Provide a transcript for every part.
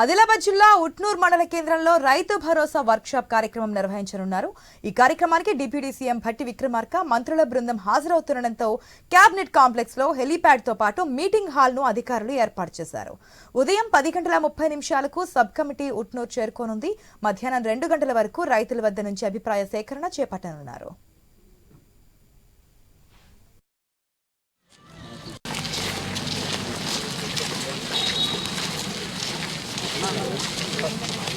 ఆదిలాబాద్ జిల్లా ఉట్నూర్ మండల కేంద్రంలో రైతు భరోసా వర్క్షాప్ కార్యక్రమం నిర్వహించనున్నారు. ఈ కార్యక్రమానికి డిప్యూటీ సీఎం భట్టి విక్రమార్క మంత్రుల బృందం హాజరవుతుండటంతో కేబినెట్ కాంప్లెక్స్లో హెలీప్యాడ్తో పాటు మీటింగ్ హాల్ను అధికారులు ఏర్పాటు చేశారు. ఉదయం పది గంటల ముప్పై నిమిషాలకు సబ్ కమిటీ ఉట్నూర్ చేరుకోనుంది. మధ్యాహ్నం రెండు గంటల వరకు రైతుల వద్ద నుంచి అభిప్రాయ సేకరణ చేపట్టనున్నారు.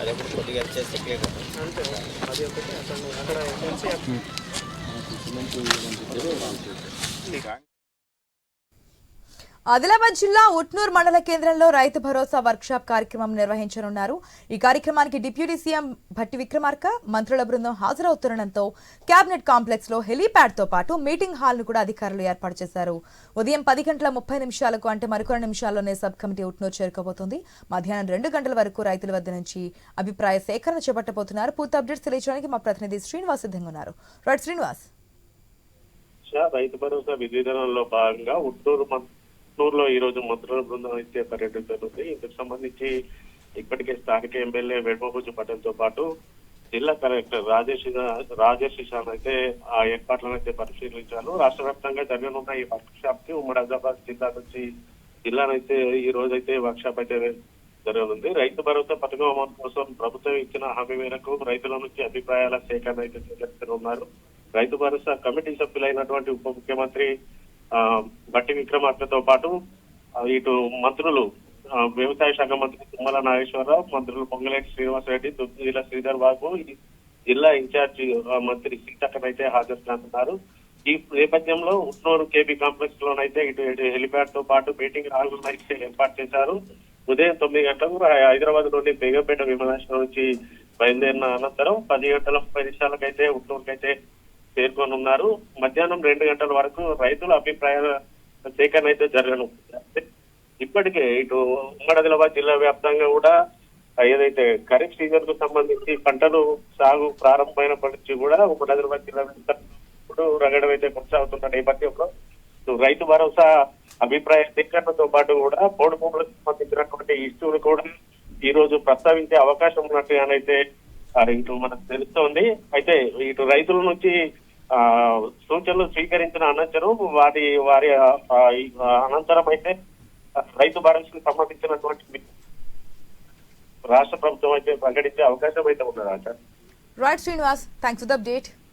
అదే ఇప్పుడు కొద్దిగా చేస్తే క్లియర్ ఆదిలాబాద్ జిల్లా ఉట్నూర్ మండల కేంద్రంలో రైతు భరోసా వర్క్షాప్ కార్యక్రమం నిర్వహించనున్నారు. ఈ కార్యక్రమానికి డిప్యూటీ సీఎం భట్టి విక్రమార్క మంత్రుల బృందం హాజరవుతుండటంతో కేబినెట్ కాంప్లెక్స్లో హెలీప్యాడ్తో పాటు మీటింగ్ హాల్ను కూడా అధికారులు ఏర్పాటు చేశారు. ఉదయం పది గంటల ముప్పై నిమిషాలకు అంటే మరికొన్ని నిమిషాల్లోనే సబ్ కమిటీ ఉట్నూర్ చేరుకోబోతోంది. మధ్యాహ్నం రెండు గంటల వరకు రైతుల వద్ద నుంచి అభిప్రాయ సేకరణ చేపట్టబోతున్నారు. పూర్తి అప్డేట్స్ తెలియజేయడానికి మా ప్రతినిధి శ్రీనివాస్ సిద్ధంగా ఉన్నారు. రైట్ శ్రీనివాస్. రైతు భరోసా విధిదనంలో భాగంగా ఉట్నూరు ఉట్టూరులో ఈ రోజు మంత్రుల బృందం అయితే జరుగుతుంది. ఇందుకు సంబంధించి ఇప్పటికే స్థానిక ఎమ్మెల్యే వెడ్మభుజు పటేల్తో పాటు జిల్లా కలెక్టర్ రాజేష్ రాజేష్ ఇషాన్ అయితే ఆ ఏర్పాట్లను అయితే పరిశీలించారు. రాష్ట్ర వ్యాప్తంగా జరగనున్న ఈ వర్క్ షాప్కి ఉమ్మడి ఆదిలాబాద్ జిల్లా నుంచి జిల్లానైతే ఈ రోజు అయితే వర్క్ షాప్ అయితే జరగనుంది. రైతు భరోసా పథకం అమలు కోసం ప్రభుత్వం ఇచ్చిన హామీ మేరకు రైతుల నుంచి అభిప్రాయాల సేకరణ అయితే సేకరిస్తున్నారు రైతు భరోసా కమిటీ సభ్యులైనటువంటి ఉప ముఖ్యమంత్రి బట్టి విక్రమార్కతో పాటు ఇటు మంత్రులు వ్యవసాయ శాఖ మంత్రి తుమ్మల నాగేశ్వరరావు మంత్రులు పొంగలేటి శ్రీనివాసరెడ్డి దుద్దిల శ్రీధర్ బాబు జిల్లా ఇన్ఛార్జి మంత్రి సీతక్కన్ అయితే హాజరు కానున్నారు ఈ నేపథ్యంలో ఉట్నూరు కేబీ కాంప్లెక్స్ లోనైతే ఇటు ఇటు హెలిప్యాడ్తో పాటు మీటింగ్ హాల్ అయితే ఏర్పాటు చేశారు. ఉదయం తొమ్మిది గంటలకు హైదరాబాద్ నుండి బేగంపేట విమానాశ్రయం నుంచి బయలుదేరిన అనంతరం పది గంటల ముప్పై నిమిషాలకైతే ఉట్నూరుకైతే పేర్కొనున్నారు. మధ్యాహ్నం రెండు గంటల వరకు రైతుల అభిప్రాయాల సేకరణ అయితే జరగనుంది ఇప్పటికే ఇటు ఉమ్మడి ఆదిలాబాద్ జిల్లా వ్యాప్తంగా కూడా ఏదైతే ఖరీఫ్ సీజన్కు సంబంధించి పంటలు సాగు ప్రారంభమైనప్పటి నుంచి కూడా ఉమ్మడి ఆదిలాబాద్ జిల్లా ఇప్పుడు రగడం అయితే కొనసాగుతున్న నేపథ్యంలో ఇటు రైతు భరోసా అభిప్రాయ సేకరణతో పాటు కూడా పోడు భూములకు సంబంధించినటువంటి ఇష్యూలు కూడా ఈ రోజు ప్రస్తావించే అవకాశం ఉన్నట్టుగానైతే ఇటు మనకు తెలుస్తోంది. అయితే ఇటు రైతుల నుంచి ఆ సూచనలు స్వీకరించిన అనంతరం వారి వారి అనంతరం అయితే రైతు భరోసాకు సంబంధించినటువంటి రాష్ట్ర ప్రభుత్వం అయితే ప్రకటించే అవకాశం అయితే ఉన్నదట right Srinivas thanks for the update